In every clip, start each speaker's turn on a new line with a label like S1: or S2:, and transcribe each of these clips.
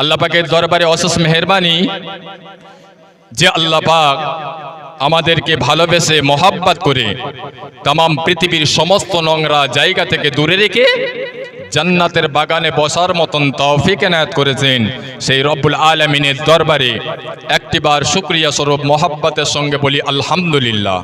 S1: আল্লাহ পাকের দরবারে অশেষ মেহরবানি যে আল্লাহ পাক আমাদেরকে ভালোবেসে মহাব্বাত করে তাম পৃথিবীর সমস্ত নোংরা জায়গা থেকে দূরে রেখে জান্নাতের বাগানে বসার মতন তৌফিক এনায়ত করেছেন। সেই রব্বুল আলমিনের দরবারে একটিবার শুক্রিয়া স্বরূপ মহাব্বাতের সঙ্গে বলি, আলহামদুলিল্লাহ।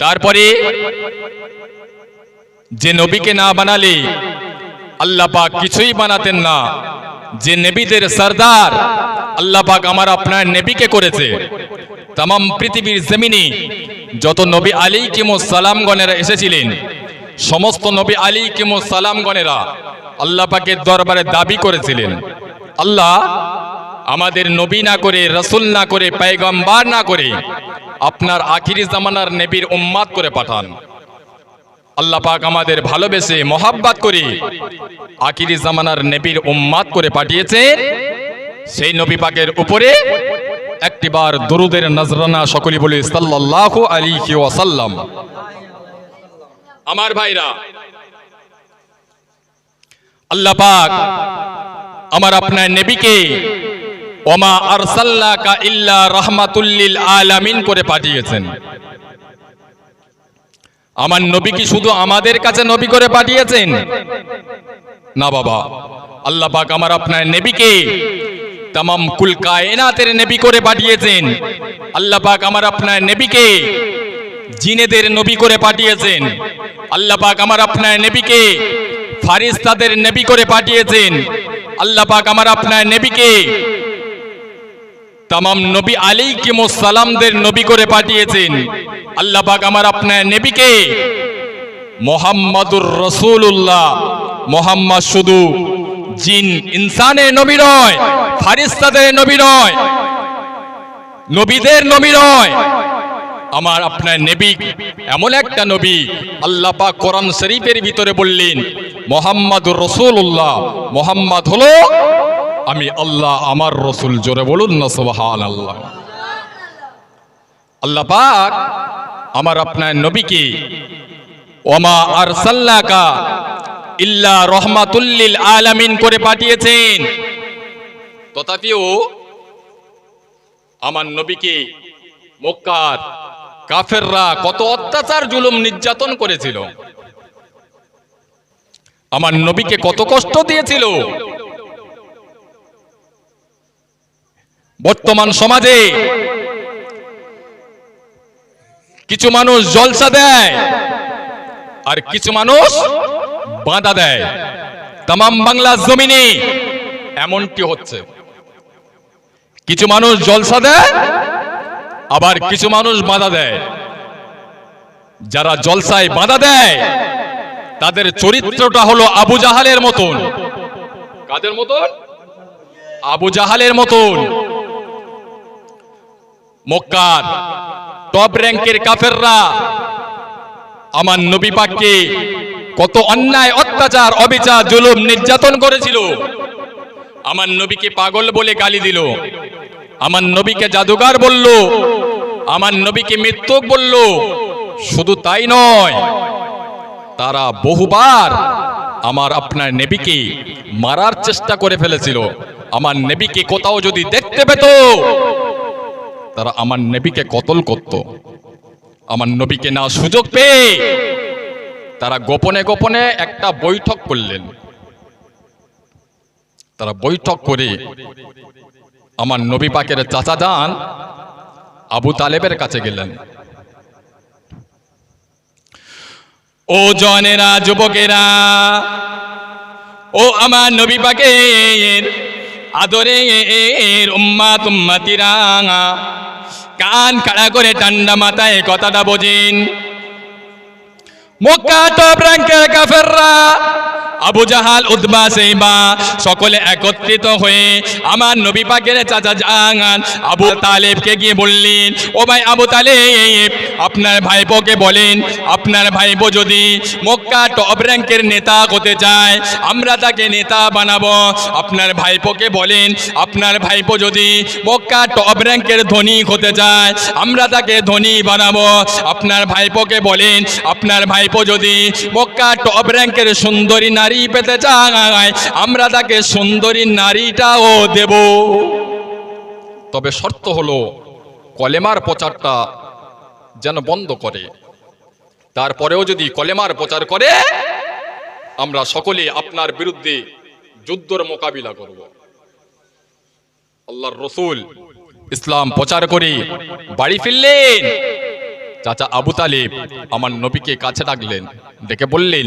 S1: তারপরে যে নবীকে না বানালে আল্লাহ পাক কিছুই বানাতেন না। যে নেবীদের সর্দার, আল্লাহ পাক আমার আপনার নেবীকে করেছে। তাম পৃথিবীর জমিনে যত নবী আলী কিমো সালামগণেরা এসেছিলেন, সমস্ত নবী আলী কিমো সালামগণেরা আল্লাহ পাকের দরবারে দাবি করেছিলেন। আল্লাহ, আমাদের নবী না করে, রসুল না করে, পায়গম্বার না করে আপনার আখিরি জামানার নেবীর উম্মাদ করে পাঠান। আল্লাহ পাক আমাদের ভালোবেসে মহাব্বাত করে। আখিরি জামানার নেবীর উম্মাদ করে পাঠিয়েছেন সেই নবী পাকের উপরে একটিবার দরুদের নজরানা সকলি বলে, সাল্লাল্লাহু আলাইহি ওয়াসাল্লাম। আমার ভাইরা, আল্লাহ পাক আমার আপনার নেবীকে, ওমা আরসাল্লাকা ইল্লা রাহমাতুল্লিল আলামিন করে পাঠিয়েছেন। আমার নবী কি শুধু আমাদের কাছে নবী করে পাঠিয়েছেন? না বাবা। আল্লাহ পাক আমার আপনার নেবীকে তামাম কুল কায়নাতের নেবী করে পাঠিয়েছেন। আল্লাহ পাক আমার আপনার নেবীকে জিনেদের নবী করে পাঠিয়েছেন। আল্লাহ পাক আমার আপনার নেবীকে ফারিস্তাদের নবী করে পাঠিয়েছেন। আল্লাহ পাক আমার আপনার নেবীকে তামাম নবী আলী সালামদের নবী করে পাঠিয়েছেন। আল্লাহ আমার আপনার নেবীকে মোহাম্মদুর রসুল্লাহ মোহাম্মদ শুধু জিন ইনসানের নবী নয়, ফারিস্তাদের নবী নয়, নবীদের নবী নয়, আমার আপনার নবী এমন একটা নবী আল্লাহ পাক কোরআন শরীফের ভিতরে বললেন, মোহাম্মদুর রসুল্লাহ মোহাম্মদ হলো আমি আল্লাহ আমার রসুল জোরে বলুন না সুবহান আল্লাহ আল্লাহ পাক আমার আপনার নবীকে, ওমা আরসাল্লাকা ইল্লা রহমাতুল্লিল আলামিন করে পাঠিয়েছেন। তথাপিও আমার নবীকে মক্কার কাফেররা কত অত্যাচার, জুলুম, নির্যাতন করেছিল। আমার নবীকে কত কষ্ট দিয়েছিল। বর্তমান সমাজে কিছু মানুষ জলসা দেয় আর কিছু মানুষ বাঁধা দেয়। তাম বাংলার জমিনে এমনটি হচ্ছে। কিছু মানুষ জলসা দেয়, আবার কিছু মানুষ বাঁধা দেয়। যারা জলসায় বাঁধা দেয়, তাদের চরিত্রটা হলো আবু জাহালের মতন। কাদের মতন? আবু জাহালের মতন। মক্কার টপ র্যাঙ্কের কাফেররা। আমার নবী পাককে কত অন্যায়, অত্যাচার, অবিচার, জুলুম নির্যাতন করেছিল। আমার নবীকে পাগল বলে গালি দিল। আমার নবীকে জাদুগার বলল। আমার নবীকে মৃত্যুক বলল। শুধু তাই নয়, তারা বহুবার আমার আপনার নেবিকে মারার চেষ্টা করে ফেলেছিল। আমার নেবিকে কোথাও যদি দেখতে পেত তারা আমার নেবিকে কতল করত। আমার নবীকে না সুযোগ পেয়ে তারা গোপনে গোপনে একটা বৈঠক করলেন। তারা বৈঠক করে আমার নবী পাকের চাচা যান আবু তালেবের কাছে গেলেন। ও জনেরা, যুবকেরা, ও আমার নবী পাকের আদরের উম্মা তুম্মাতিরা কান খাড়া করে ঠান্ডা মাথায় কথাটা বোঝেন মক্কা তো র্যাঙ্কের কাফেররা আবু জাহাল উদ্বা সেইবা সকলে একত্রিত হয়ে আমার নবী পাকের চাচা জাহান আবু তালেবকে গিয়ে বললেন, ও ভাই আবু তালেব, আপনার ভাইপোকে বলেন, আপনার ভাইপো যদি মক্কা টপ র্যাঙ্কের নেতা হতে চায়, আমরা তাকে নেতা বানাবো। আপনার ভাইপোকে বলেন, আপনার ভাইপো যদি মক্কা টপ র্যাঙ্কের ধনী হতে চায়, আমরা তাকে ধনী বানাবো। আপনার ভাইপোকে বলেন, আপনার ভাইপো যদি মক্কা টপ র্যাঙ্কের সুন্দরী নারী নারী পেতে চায় আমরা তাকে সুন্দরী নারীটাও দেব। তবে শর্ত হলো, কলেমার প্রচারটা যেন বন্ধ করে। তারপরেও যদি কলেমার প্রচার করে, আমরা সকলে আপনার বিরুদ্ধে যুদ্ধর মোকাবিলা করব। আল্লাহর রসুল ইসলাম প্রচার করে বাড়ি ফিরলেন। চাচা আবু তালেব আমার নবীকে কাছে ডাকলেন, ডেকে বললেন,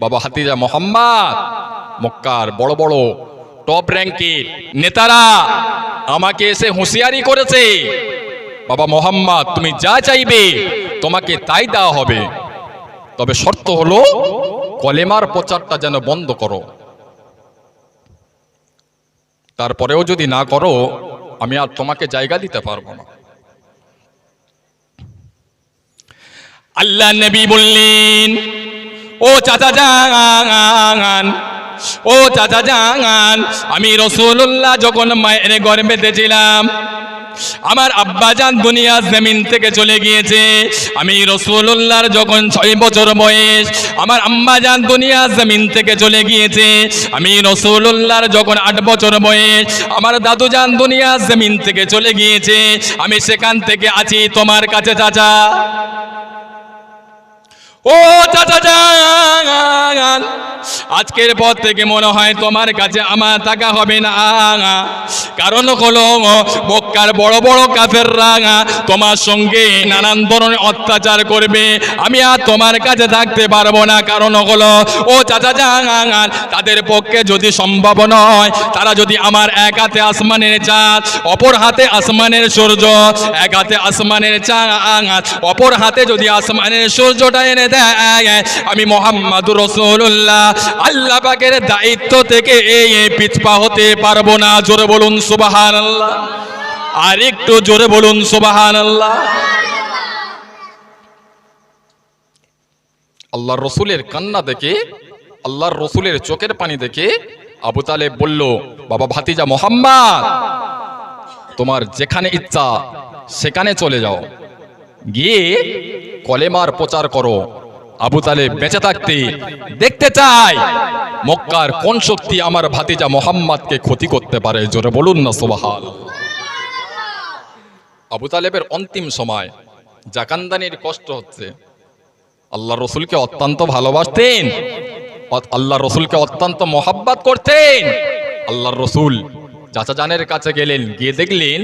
S1: বাবা হাতিজা মোহাম্মদ, মক্কার বড় বড় টপ র্যাঙ্কের নেতারা আমাকে এসে হুঁশিয়ারি করেছে। বাবা মোহাম্মদ, তুমি যা চাইবে তোমাকে তাই দেওয়া হবে। তবে শর্ত হলো কলেমার প্রচারটা যেন বন্ধ করো। তারপরেও যদি না করো, আমি আর তোমাকে জায়গা দিতে পারব না। আল্লাহ নবী বললেন, ও চাচা জান, ও চাচা জান, আমি রসুল্লাহ যখন মায়ের গর্ভেতে ছিলাম আমার আব্বাজান দুনিয়া জমিন থেকে চলে গিয়েছে। আমি রসুল্লাহর যখন ছয় বছর বয়স, আমার আম্মাজান দুনিয়া জমিন থেকে চলে গিয়েছে। আমি রসুল্লাহর যখন আট বছর বয়স, আমার দাদুজান দুনিয়া জমিন থেকে চলে গিয়েছে। আমি সেখান থেকে আছি তোমার কাছে, চাচা। ও চাচা আজকের পর থেকে মনে হয় তোমার কাছে আমার টাকা হবে না। কারণ হলো মক্কার বড় বড় কাফের রাঙা তোমার সঙ্গে নানান ধরনের অত্যাচার করবে। আমি আর তোমার কাছে থাকতে পারব না। কারণ হলো, ও চাচা যান তাদের পক্ষে যদি সম্ভব নয়, তারা যদি আমার এক হাতে আসমানের চাঁদ, অপর হাতে আসমানের সূর্য, এক হাতে আসমানের চাঁদ, অপর হাতে যদি আসমানের সূর্যটা এনে দেয়, আমি মোহাম্মদ রসুল্লাহ আল্লাহ পাকের দায়িত্ব থেকে এই পিছপা হতে পারব না। জোরে বলুন সুবাহান আল্লাহ আর একটু জোরে বলুন সুবাহান আল্লাহ আল্লাহর রসুলের কান্না দেখে, আল্লাহর রসুলের চোখের পানি দেখে আবু তালেব বলল, বাবা ভাতিজা মোহাম্মদ, তোমার যেখানে ইচ্ছা সেখানে চলে যাও। গিয়ে কলেমার প্রচার করো। আবু তালেব বেঁচে থাকতে দেখতে চাই মক্কার কোন শক্তি আমার ভাতিজা মোহাম্মদকে ক্ষতি করতে পারে? জোরে বলুন না সোবাহাল আবু তালেবের অন্তিম সময় জাকান্দানির কষ্ট হচ্ছে। আল্লাহ রসুলকে অত্যন্ত ভালোবাসতেন আল্লাহ রসুলকে অত্যন্ত মহাব্বাত করতেন। আল্লাহ রসুল চাচা জানের কাছে গেলেন, গিয়ে দেখলেন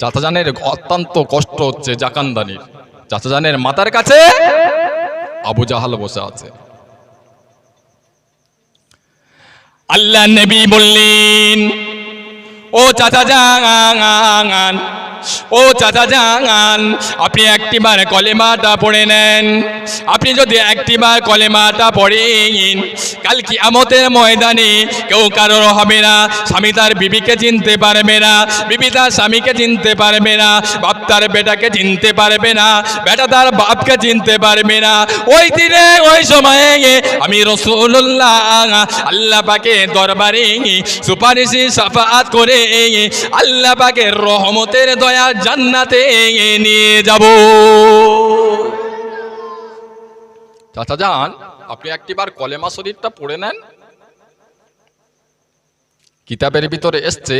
S1: চাচা জানের অত্যন্ত কষ্ট হচ্ছে জাকান্দানির। চাচা জানের মাতার কাছে আবু জাহাল বসে আছে। আল্লাহ নবী বললেন ও চাচা জান ও চাচা জান আপনি একটিবার কলেমাটা পড়ে নেন। আপনি যদি একটিবার কলেমাটা পড়েন, কাল কি আমতের ময়দানে কেউ কারোর হবে না, স্বামী তার বিবিকে চিনতে পারবে না, বিবি তার স্বামীকে চিনতে পারবে না, বাপ তার বেটাকে চিনতে পারবে না, বেটা তার বাপকে চিনতে পারবে না। ওই দিনে, ওই সময়ে আমি রসুল্লাহ আল্লাহ পাকে দরবারে সুপারিশি সাফাত করে, আল্লাহ পাকে রহমতের দয়া জান্নাতে নিয়ে যাব। চাচা যান, আপনি একটিবার কলেমা শরীরটা পড়ে নেন। কিতাবের ভিতরে এসছে,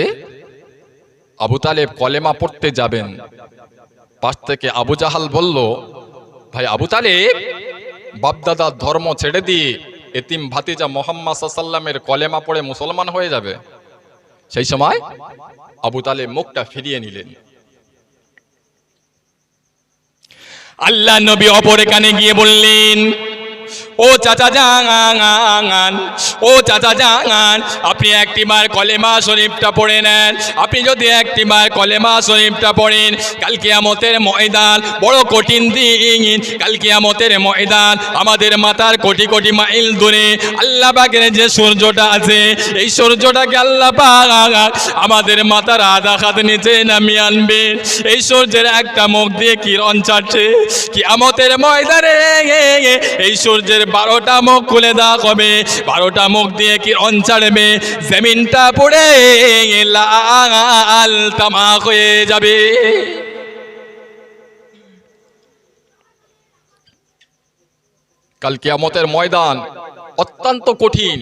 S1: আবু তালেব কলেমা পড়তে যাবেন। পাশ থেকে আবু জাহাল বলল, ভাই আবু তালেব, বাপদাদার ধর্ম ছেড়ে দিয়ে এতিম ভাতিজা মোহাম্মদ সাল্লামের কলেমা পড়ে মুসলমান হয়ে যাবে। সেই সময় আবু তালেব মুখটা ফিরিয়ে নিলেন। আল্লাহ নবী অপর কানে গিয়ে বললেন ও চাচা জান ও চাচা জান আপনি একটি একটিবার কলেমা শরীফটা পড়ে নেন। আপনি যদি একটি একটিবার কলেমা শরীফটা পড়েন, কাল কিয়ামতের ময়দান বড় কঠিন দিন। কাল কিয়ামতের ময়দান আমাদের মাথার কোটি কোটি মাইল দূরে। আল্লাহ পাকের যে সূর্যটা আছে, এই সূর্যটাকে আল্লাহ আমাদের মাথার আধা হাত নিচে নামিয়ে আনবে। এই সূর্যের একটা মুখ দিয়ে কিরণ ছাড়ছে। কিয়ামতের ময়দানে এই সূর্যের বারোটা মুখ খুলে দেওয়া হবে বারোটা মুখ দিয়ে কিরণ ছাড়বে? জমিনটা পড়ে লাল তামা হয়ে যাবে। কালকে আমতের ময়দান অত্যন্ত কঠিন।